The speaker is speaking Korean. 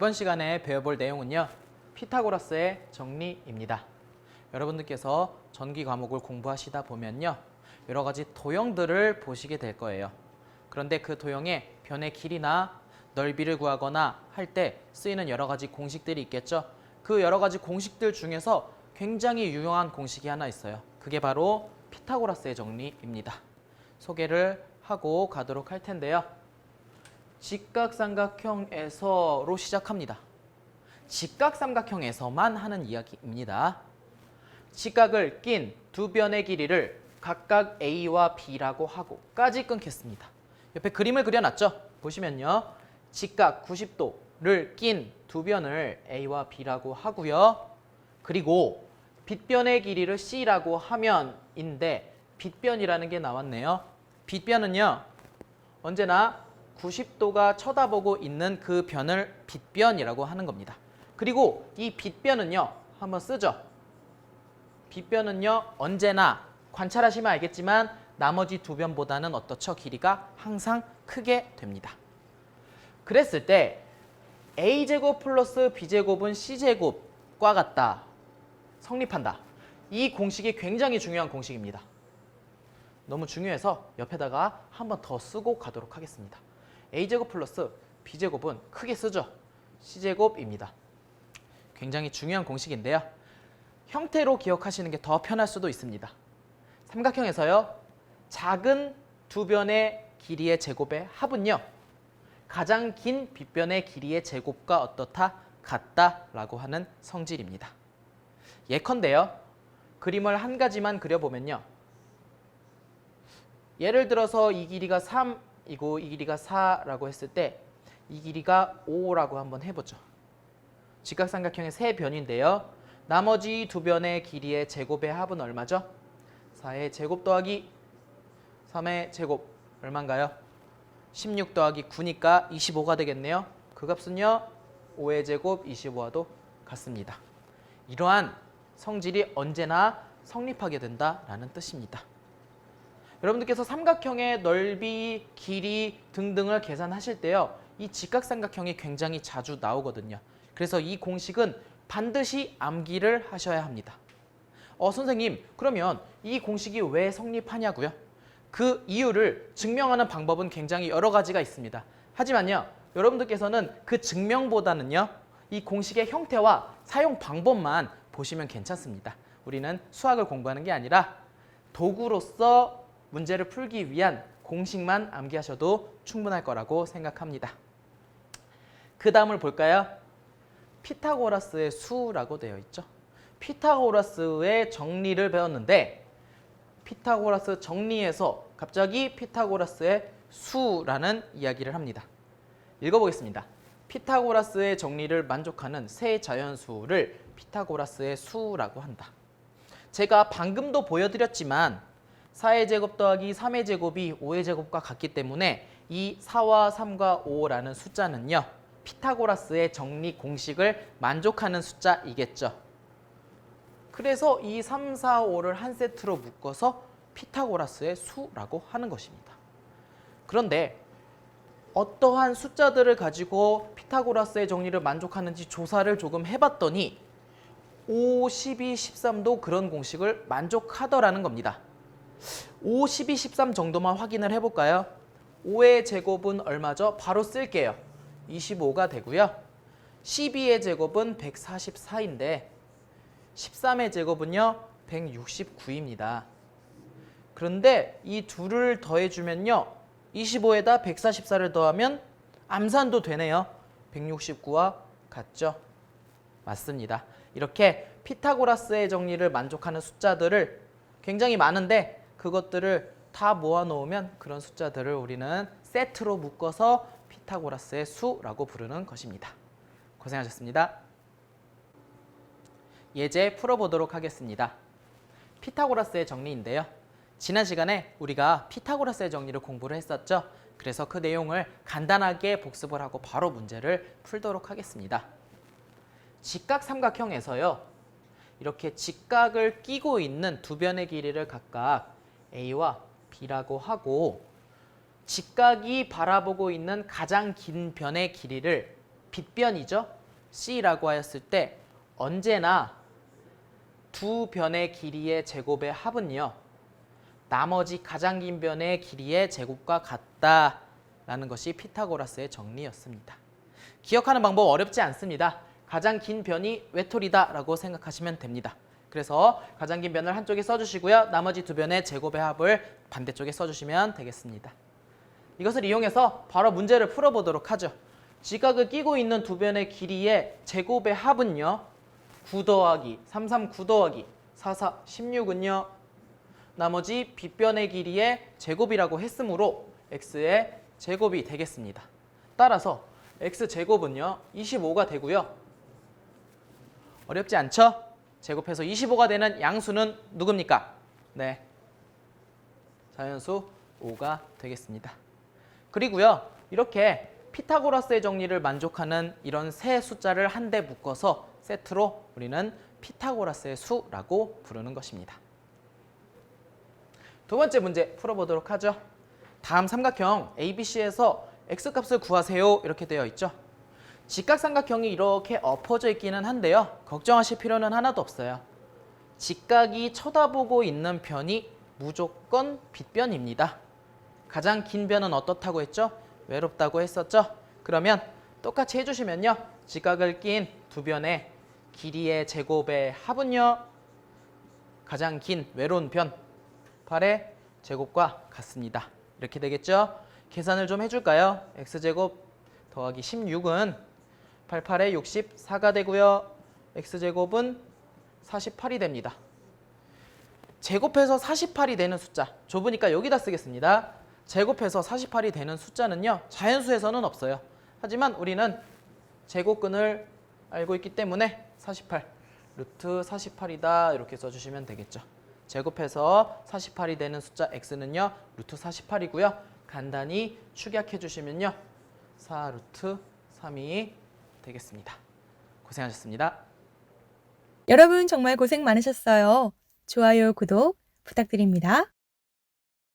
이번 시간에 배워볼 내용은요. 피타고라스의 정리입니다. 여러분들께서 전기 과목을 공부하시다 보면요. 여러 가지 도형들을 보시게 될 거예요. 그런데 그 도형의 변의 길이나 넓이를 구하거나 할 때 쓰이는 여러 가지 공식들이 있겠죠. 그 여러 가지 공식들 중에서 굉장히 유용한 공식이 하나 있어요. 그게 바로 피타고라스의 정리입니다. 소개를 하고 가도록 할 텐데요. 직각삼각형에서로 시작합니다. 직각삼각형에서만 하는 이야기입니다. 직각을 낀 두 변의 길이를 각각 A와 B라고 하고까지 끊겠습니다. 옆에 그림을 그려놨죠? 보시면요. 직각 90도를 낀 두 변을 A와 B라고 하고요. 그리고 빗변의 길이를 C라고 하면인데 빗변이라는 게 나왔네요. 빗변은요. 언제나 90도가 쳐다보고 있는 그 변을 빗변이라고 하는 겁니다. 그리고 이 빗변은요. 한번 쓰죠. 빗변은요. 언제나 관찰하시면 알겠지만 나머지 두 변보다는 어떻죠? 길이가 항상 크게 됩니다. 그랬을 때 a제곱 플러스 b제곱은 c제곱과 같다. 성립한다. 이 공식이 굉장히 중요한 공식입니다. 너무 중요해서 옆에다가 한 번 더 쓰고 가도록 하겠습니다. A제곱 플러스 b제곱은 크게 쓰죠. c제곱입니다. 굉장히 중요한 공식인데요. 형태로 기억하시는 게 더 편할 수도 있습니다. 삼각형에서요. 작은 두 변의 길이의 제곱의 합은요. 가장 긴 빗변의 길이의 제곱과 어떻다? 같다라고 하는 성질입니다. 예컨대요. 그림을 한 가지만 그려보면요. 예를 들어서 이 길이가 3 이고 이 길이가 4라고 했을 때 이 길이가 5라고 한번 해보죠. 직각삼각형의 세 변인데요. 나머지 두 변의 길이의 제곱의 합은 얼마죠? 4의 제곱 더하기 3의 제곱 얼마인가요? 16 더하기 9니까 25가 되겠네요. 그 값은요. 5의 제곱 25와도 같습니다. 이러한 성질이 언제나 성립하게 된다라는 뜻입니다. 여러분들께서 삼각형의 넓이, 길이 등등을 계산하실 때요. 이 직각삼각형이 굉장히 자주 나오거든요. 그래서 이 공식은 반드시 암기를 하셔야 합니다. 어, 선생님, 그러면 이 공식이 왜 성립하냐고요? 그 이유를 증명하는 방법은 굉장히 여러 가지가 있습니다. 하지만요, 여러분들께서는 그 증명보다는요, 이 공식의 형태와 사용 방법만 보시면 괜찮습니다. 우리는 수학을 공부하는 게 아니라 도구로서 문제를 풀기 위한 공식만 암기하셔도 충분할 거라고 생각합니다. 그 다음을 볼까요? 피타고라스의 수라고 되어 있죠. 피타고라스의 정리를 배웠는데 피타고라스 정리에서 갑자기 피타고라스의 수라는 이야기를 합니다. 읽어보겠습니다. 피타고라스의 정리를 만족하는 세 자연수를 피타고라스의 수라고 한다. 제가 방금도 보여드렸지만 4의 제곱 더하기 3의 제곱이 5의 제곱과 같기 때문에 이 4와 3과 5라는 숫자는요. 피타고라스의 정리 공식을 만족하는 숫자이겠죠. 그래서 이 3, 4, 5를 한 세트로 묶어서 피타고라스의 수라고 하는 것입니다. 그런데 어떠한 숫자들을 가지고 피타고라스의 정리를 만족하는지 조사를 조금 해봤더니 5, 12, 13도 그런 공식을 만족하더라는 겁니다. 5, 12, 13 정도만 확인을 해볼까요? 5의 제곱은 얼마죠? 바로 쓸게요. 25가 되고요. 12의 제곱은 144인데 13의 제곱은요 169입니다. 그런데 이 둘을 더해주면요 25에다 144를 더하면 암산도 되네요. 169와 같죠? 맞습니다. 이렇게 피타고라스의 정리를 만족하는 숫자들을 굉장히 많은데 그것들을 다 모아놓으면 그런 숫자들을 우리는 세트로 묶어서 피타고라스의 수라고 부르는 것입니다. 고생하셨습니다. 예제 풀어보도록 하겠습니다. 피타고라스의 정리인데요. 지난 시간에 우리가 피타고라스의 정리를 공부를 했었죠. 그래서 그 내용을 간단하게 복습을 하고 바로 문제를 풀도록 하겠습니다. 직각 삼각형에서요. 이렇게 직각을 끼고 있는 두 변의 길이를 각각 A와 B라고 하고 직각이 바라보고 있는 가장 긴 변의 길이를 빗변이죠. C라고 하였을 때 언제나 두 변의 길이의 제곱의 합은요. 나머지 가장 긴 변의 길이의 제곱과 같다라는 것이 피타고라스의 정리였습니다. 기억하는 방법 어렵지 않습니다. 가장 긴 변이 외톨이다라고 생각하시면 됩니다. 그래서 가장 긴 변을 한쪽에 써주시고요. 나머지 두 변의 제곱의 합을 반대쪽에 써주시면 되겠습니다. 이것을 이용해서 바로 문제를 풀어보도록 하죠. 지각을 끼고 있는 두 변의 길이의 제곱의 합은요. 9 더하기 3, 3, 9 더하기 4, 4, 16은요. 나머지 빗변의 길이의 제곱이라고 했으므로 x의 제곱이 되겠습니다. 따라서 x 제곱은요. 25가 되고요. 어렵지 않죠? 제곱해서 25가 되는 양수는 누굽니까? 네. 자연수 5가 되겠습니다. 그리고요. 이렇게 피타고라스의 정리를 만족하는 이런 세 숫자를 한데 묶어서 세트로 우리는 피타고라스의 수라고 부르는 것입니다. 두 번째 문제 풀어보도록 하죠. 다음 삼각형 ABC에서 x값을 구하세요 이렇게 되어 있죠. 직각삼각형이 이렇게 엎어져 있기는 한데요. 걱정하실 필요는 하나도 없어요. 직각이 쳐다보고 있는 변이 무조건 빗변입니다. 가장 긴 변은 어떻다고 했죠? 외롭다고 했었죠? 그러면 똑같이 해주시면요. 직각을 낀 두 변의 길이의 제곱의 합은요. 가장 긴 외로운 변 8의 제곱과 같습니다. 이렇게 되겠죠? 계산을 좀 해줄까요? x제곱 더하기 16은 88에 64가 되고요. x제곱은 48이 됩니다. 제곱해서 48이 되는 숫자 좁으니까 여기다 쓰겠습니다. 제곱해서 48이 되는 숫자는요. 자연수에서는 없어요. 하지만 우리는 제곱근을 알고 있기 때문에 48 루트 48이다 이렇게 써주시면 되겠죠. 제곱해서 48이 되는 숫자 x는요. 루트 48이고요. 간단히 축약해 주시면요. 4 루트 3이 되겠습니다. 고생하셨습니다. 여러분 정말 고생 많으셨어요. 좋아요, 구독 부탁드립니다.